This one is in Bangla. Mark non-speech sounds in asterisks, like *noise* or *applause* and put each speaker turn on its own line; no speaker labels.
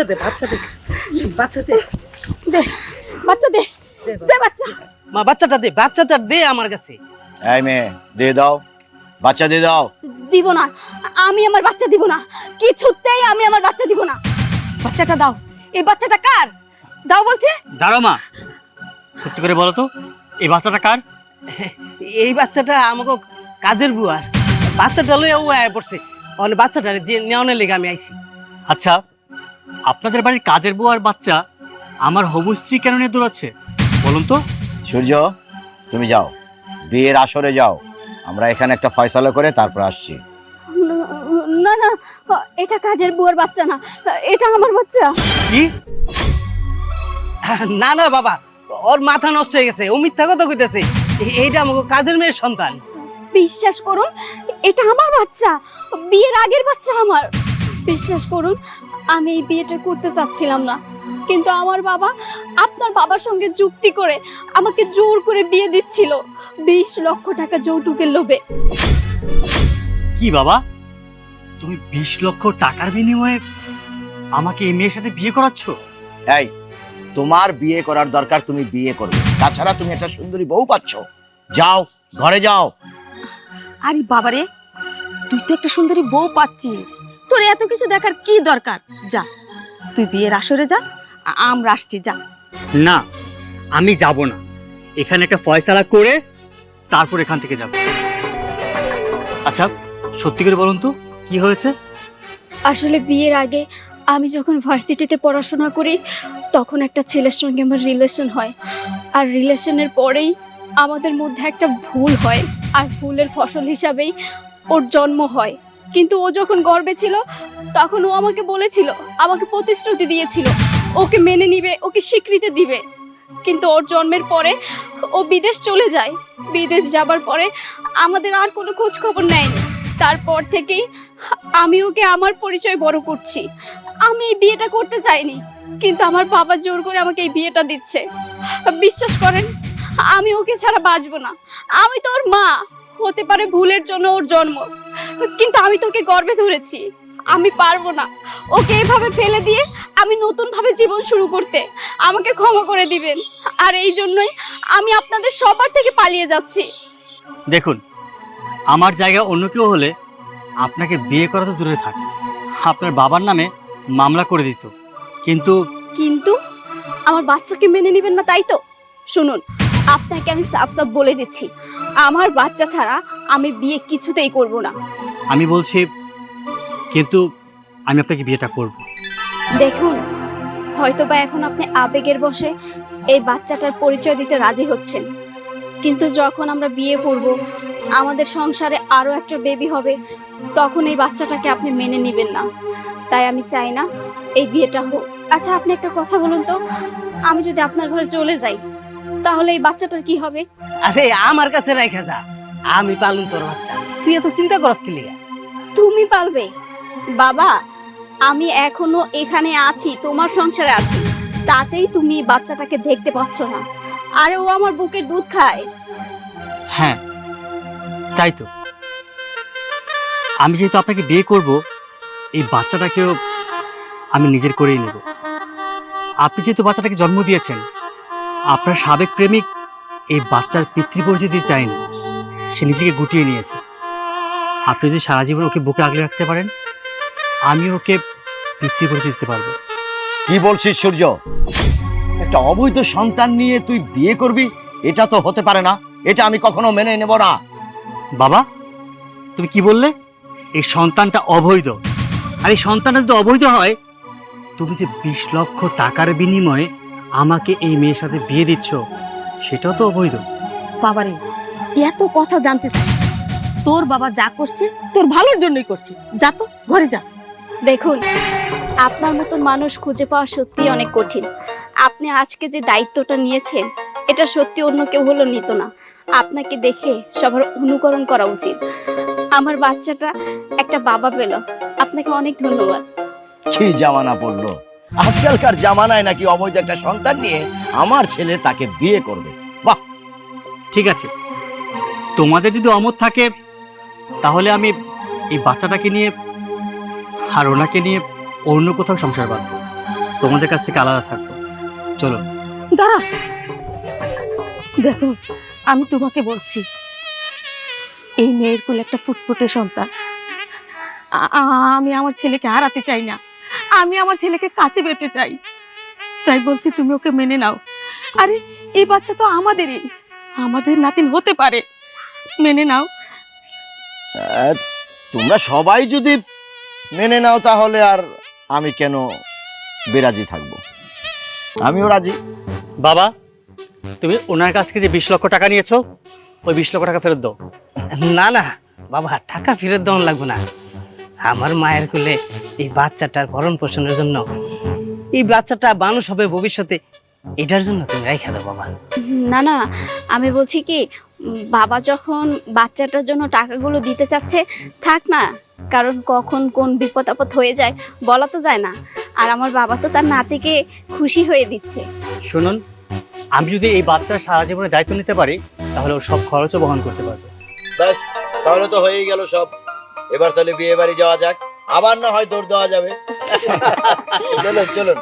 বাচ্চা দে বাচ্চা দে। বাচ্চা দে।
দে বাচ্চা দে
দে
বাচ্চা।
মা বাচ্চাটা দে বাচ্চাটা দে আমার কাছে।
এই মেয়ে দিয়ে দাও। বাচ্চা দিয়ে দাও।
দিব না আমি আমার বাচ্চা দিব না কিছুতেই আমি আমার বাচ্চা দিব না। বাচ্চাটা দাও এই বাচ্চাটা কার? দাও বলছে।
দাঁড়াও মা সত্যি করে বলো তো এই বাচ্চাটা কার?
এই বাচ্চাটা আমাকে কাজের বুয়ার। বাচ্চাটা লইয়া ও আয়া পড়ছে। অনেক বাচ্চাটা দিয়ে নেওয়ানোর লেগে আমি আইছি।
আচ্ছা আপনাদের বাড়ির কাজের বউ আর বাচ্চা আমার হবু স্ত্রী কেন নিয়ে দৌড়াচ্ছে? বলুন তো।
সূর্য তুমি যাও। বিয়ের আসরে যাও। আমরা এখানে একটা ফয়সালা করে তারপর আসছি।
না না এটা কাজের বুয়ার বাচ্চা না। এটা আমার বাচ্চা।
কি?
না না বাবা ওর মাথা নষ্ট হয়ে গেছে। ও মিথ্যা কথা কইতেছে। এইটা আমাকে কাজের মেয়ের সন্তান।
বিশ্বাস করুন এটা আমার বাচ্চা। বিয়ের আগের বাচ্চা আমার। বিশ্বাস করুন আমি এই বিয়েটা করতে চাচ্ছিলাম না। কিন্তু আমার বাবা আপনার বাবার সঙ্গে যুক্তি করে আমাকে জোর করে বিয়ে দিচ্ছিল। বিশ লক্ষ টাকা যৌতুকের লোভে।
কি বাবা? তুমি বিশ লক্ষ টাকার বিনিময়ে আমাকে এই মেয়ের সাথে বিয়ে করাচ্ছ?
এই তোমার বিয়ে করার দরকার তুমি বিয়ে করবে। তাছাড়া তুমি একটা সুন্দরী বউ পাচ্ছ। যাও ঘরে যাও।
আরে বাবারে তুই তো একটা সুন্দরী বউ পাচ্ছিস। তোর এত কিছু দেখার কি দরকার? যা তুই বিয়ের আসরে যা আমরা আসছি যা।
না আমি যাব না। এখানে একটা ফয়সালা করে তারপর এখান থেকে যাব। আচ্ছা সত্যি করে বলুন তো কি হয়েছে?
আসলে বিয়ের আগে আমি যখন ভার্সিটিতে পড়াশোনা করি তখন একটা ছেলের সঙ্গে আমার রিলেশন হয়। আর রিলেশনের পরেই আমাদের মধ্যে একটা ভুল হয় আর ভুলের ফসল হিসাবেই ওর জন্ম হয়। কিন্তু ও যখন গর্বে ছিল, তখন ও আমাকে বলেছিল, আমাকে প্রতিশ্রুতি দিয়েছিল। ওকে মেনে নিবে, ওকে স্বীকৃতি দিবে। কিন্তু ওর জন্মের পরে ও বিদেশ চলে যায়। বিদেশ যাবার পরে আমাদের আর কোনো খোঁজ খবর নেয়নি। তারপর থেকেই আমি ওকে আমার পরিচয় বড় করছি। আমি এই বিয়েটা করতে চাইনি, কিন্তু আমার বাবা জোর করে আমাকে এই বিয়েটা দিচ্ছে। বিশ্বাস করেন, আমি ওকে ছাড়া বাঁচবো না। আমি তো ওর মা, হতে পারে ভুলের জন্য ওর জন্ম। কিন্তু আমি তোকে গর্বে ধরেছি। আমি পারব না। ওকে এভাবে ফেলে দিয়ে আমি নতুন ভাবে জীবন শুরু করতে আমাকে ক্ষমা করে দিবেন। আর এই জন্যই আমি আপনাদের সবার থেকে পালিয়ে যাচ্ছি।
দেখুন আমার জায়গা অন্য কেউ হলে আপনাকে বিয়ে করা তো দূরে থাক। আপনার বাবার নামে মামলা করে দিত। কিন্তু
কিন্তু আমার বাচ্চাকে মেনে নেবেন না তাই তো? শুনুন আপনাকে আমি সাফ সাফ বলে দিচ্ছি। আমার বাচ্চা ছাড়া আমি বিয়ে কিছুতেই করব না।
আমি বলছি কিন্তু আমি আপনাকে বিয়েটা করব।
দেখুন হয়তোবা এখন আপনি আবেগের বসে এই বাচ্চাটার পরিচয় দিতে রাজি হচ্ছেন। কিন্তু যখন আমরা বিয়ে করব আমাদের সংসারে আরও একটা বেবি হবে তখন এই বাচ্চাটাকে আপনি মেনে নেবেন না। তাই আমি চাই না এই বিয়েটা হোক। আচ্ছা আপনি একটা কথা বলুন তো। আমি যদি আপনার ঘরে চলে যাই তাহলে এই বাচ্চাটার কি হবে?
আরে আমার কাছে রাখা যা। আমি পালন তোর বাচ্চা। তুই এত চিন্তা করস কি লিগা?
তুমি পারবে বাবা, আমি এখনও এখানে আছি, তোমার সংসারে আছি। তাতেই তুমি বাচ্চাটাকে দেখতে পাচ্ছ না। আরে ও আমার বুকের দুধ খায়।
হ্যাঁ তাই তো। আমি যেহেতু আপনাকে বিয়ে করব, এই বাচ্চাটাকেও আমি নিজের করেই নেব। আপনি যেহেতু বাচ্চাটাকে জন্ম দিয়েছেন, আপনার সাবেক প্রেমিক এই বাচ্চার পিতৃ পরিচয় চায়নি। সে নিজেকে গুটিয়ে নিয়েছে। আপনি যদি সারা জীবন ওকে বুকে আগলে রাখতে পারেন আমি ওকে বৃত্তি পরিচয় দিতে পারব।
কি বলছিস সূর্য? একটা অবৈধ সন্তান নিয়ে তুই বিয়ে করবি এটা তো হতে পারে না। এটা আমি কখনো মেনে নেব না।
বাবা তুমি কি বললে? এই সন্তানটা অবৈধ। আর এই সন্তানটা যদি অবৈধ হয় তুমি যে বিশ লক্ষ টাকার বিনিময়ে আমাকে এই মেয়ের সাথে বিয়ে দিচ্ছ সেটাও তো অবৈধ।
বাবারে এত কথা জানতে চাস। তোর বাবা যা করছে তোর ভালোর জন্যই করছে। যা তো ঘরে যা।
দেখুন আপনার মতন মানুষ খুঁজে পাওয়া সত্যি অনেক কঠিন। আপনি আজকে যে দায়িত্বটা নিয়েছেন এটা সত্যি অন্য কেউ হলো নিত না। আপনাকে দেখে সবার অনুকরণ করা উচিত। আমার বাচ্চাটা একটা বাবা পেল। আপনাকে অনেক ধন্যবাদ।
কি জামানা পড়ল? আজকালকার জামানায় নাকি অবৈধ একটা সন্তান নিয়ে আমার ছেলে তাকে বিয়ে করবে। বাহ!
ঠিক আছে। তোমাদের যদি অমত থাকে তাহলে আমি এই বাচ্চাটাকে নিয়ে আর ওনাকে নিয়ে অন্য কোথাও সংসার বাঁধবো। তোমাদের কাছ থেকে আলাদা থাকব। চলো।
দাঁড়া। দেখো, আমি তোমাকে বলছি, এই মেয়ের কোলে একটা ফুটফুটে সন্তান। আমি আমার ছেলেকে হারাতে চাই না। আমি আমার ছেলেকে কাছে পেতে চাই। তাই বলছি তুমি ওকে মেনে নাও। আরে, এই বাচ্চা তো আমাদেরই। আমাদের নাতিন হতে পারে। মেনে নাও।
তোমরা সবাই যদি মেনে নাও তাহলে আর আমি কেন বেরাজি থাকব? আমিও রাজি।
বাবা তুমি ওনার কাছ থেকে যে বিশ লক্ষ টাকা নিয়েছো ওই বিশ লক্ষ টাকা ফেরত দাও।
না না বাবা টাকা ফেরত দেওয়ান লাগবে না। আমার মায়ের কোলে এই বাচ্চাটার ভরণ পোষণের জন্য এই বাচ্চাটা মানুষ হবে ভবিষ্যতে এটার জন্য তুমি রেখে দাও বাবা।
না না আমি বলছি কি বাবা যখন বাচ্চাটার জন্য টাকাগুলো দিতে চাচ্ছে থাক না কারণ কখন কোন বিপদ আপদ হয়ে যায় বলা তো যায় না। আর আমার বাবা তো তার নাতিকে খুশি হয়ে দিচ্ছে।
শুনুন আমি যদি এই বাচ্চার সারা জীবনের দায়িত্ব নিতে পারি তাহলে ও সব খরচও বহন করতে পারবে।
ব্যাস তাহলে তো হয়েই গেল সব। এবার তাহলে বিয়ে বাড়ি যাওয়া যাক। আবার না হয় দৌড় দেওয়া যাবে। *laughs* চলুন চলুন।